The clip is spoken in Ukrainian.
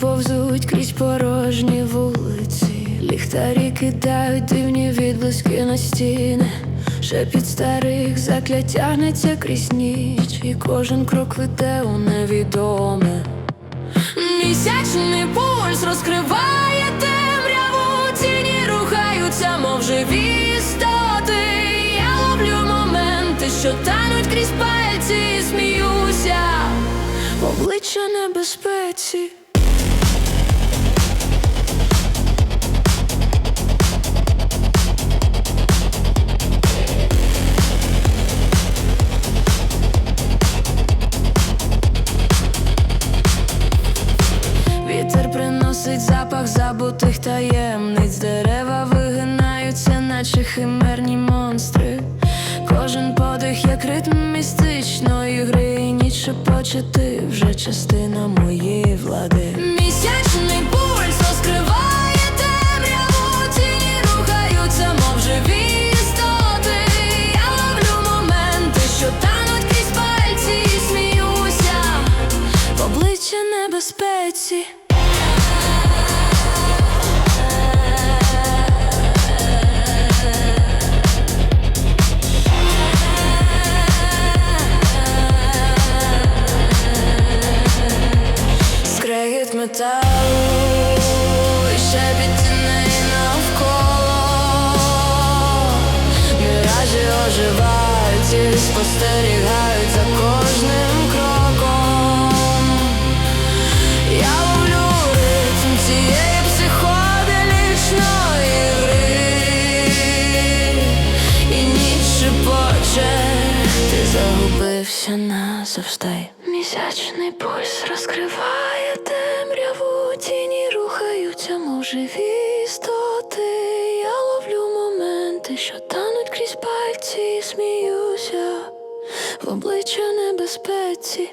повзуть крізь порожні вулиці, ліхтарі кидають дивні відблиски на стіни, Шепіт старих заклять тягнеться крізь ніч, і кожен крок веде у невідоме. Місячний пульс розкриває темряву, тіні рухаються, мов живі істоти Я ловлю моменти, що тануть крізь пальці, і сміюся. Обличчя небезпеці. Забутих таємниць, дерева вигинаються, наче химерні монстри. Кожен подих як ритм містичної гри, і ніч шепоче ти вже частина моєї влади. Місячний пульс розкриває темряву, тіні рухаються, мов живі істоти. Я ловлю моменти, що тануть крізь пальці, сміюся в обличчя небезпеці. Металу оживають і кожним кроком. Я ловлю цієї психоделічної гри. І ніч шепоче, ти загубився назавжди. Місячний пульс розкриває темряву, тіні рухаються, може істоти. Я ловлю моменти, що тануть крізь пальці, сміюся в обличчя небезпеці.